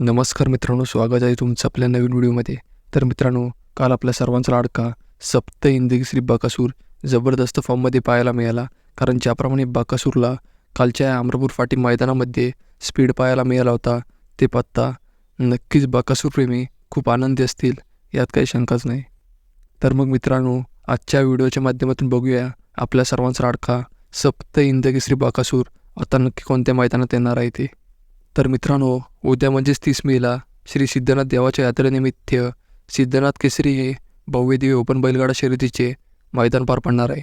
नमस्कार मित्रांनो स्वागत आहे तुमचं आपल्या नवीन व्हिडिओमध्ये. तर मित्रांनो काल आपल्या सर्वांचा लाडका सप्त इंदगी बाकासूर जबरदस्त फॉर्ममध्ये पाहायला मिळाला. कारण ज्याप्रमाणे बाकासूरला कालच्या या अमरापूर फाटी मैदानामध्ये स्पीड पाहायला मिळाला होता ते पत्ता नक्कीच बाकासूरप्रेमी खूप आनंदी असतील यात काही शंकाच नाही. तर मग मित्रांनो आजच्या व्हिडिओच्या माध्यमातून बघूया आपल्या सर्वांचा लाडका सप्त इंदगी बाकासूर आता नक्की कोणत्या मैदानात येणार आहे ते. तर मित्रांनो उद्या म्हणजेच तीस मेला श्री सिद्धनाथ देवाच्या यात्रेनिमित्त सिद्धनाथ केसरी हे भव्य दिव्य ओपन बैलगाडा शर्यतीचे मैदान पार पडणार आहे.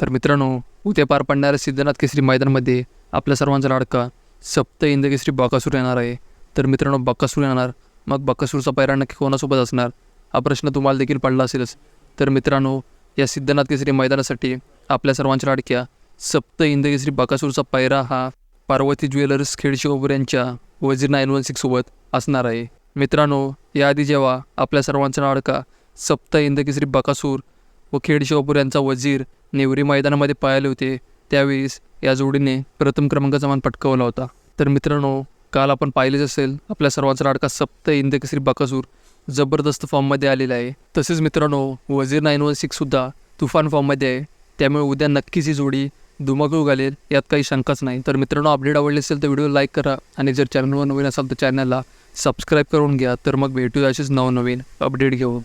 तर मित्रांनो उद्या पार पडणाऱ्या सिद्धनाथ केसरी मैदानमध्ये आपल्या सर्वांचा लाडका सप्त इंद बाकासूर येणार आहे. तर मित्रांनो बाकासूर येणार. मग बाकासूरचा पैरा नक्की कोणासोबत असणार? हा प्रश्न तुम्हाला देखील पडला असेलच. तर मित्रांनो या सिद्धनाथ केसरी मैदानासाठी आपल्या सर्वांच्या लाडक्या सप्त इंद बकासूरचा बाकासूरचा पैरा हा पार्वती ज्वेलर्स खेडशिवपूर यांच्या वजीर नाईन वन सिक्ससोबत असणार आहे. मित्रांनो याआधी जेव्हा आपल्या सर्वांचा लाडका सप्त इंदकेसरी बकासूर व खेडशिवपूर यांचा वजीर नेवरी मैदानामध्ये पाहिले होते त्यावेळेस या जोडीने प्रथम क्रमांकाचा मान पटकावला होता. तर मित्रांनो काल आपण पाहिलेच असेल आपल्या सर्वांचा लाडका सप्त इंदकेसरी बकासूर जबरदस्त फॉर्ममध्ये आलेला आहे. तसेच मित्रांनो वजीर नाईन वन सिक्ससुद्धा तुफान फॉर्ममध्ये आहे. त्यामुळे उद्या नक्कीच ही जोडी धुमाकूळ घालेल यात काही शंकाच नाही. तर मित्रांनो अपडेट आवडले असेल तर व्हिडिओ लाईक करा आणि जर चॅनलवर नवीन असाल तर चॅनलला सबस्क्राईब करून घ्या. तर मग भेटूया असेच नवनवीन अपडेट घेऊन.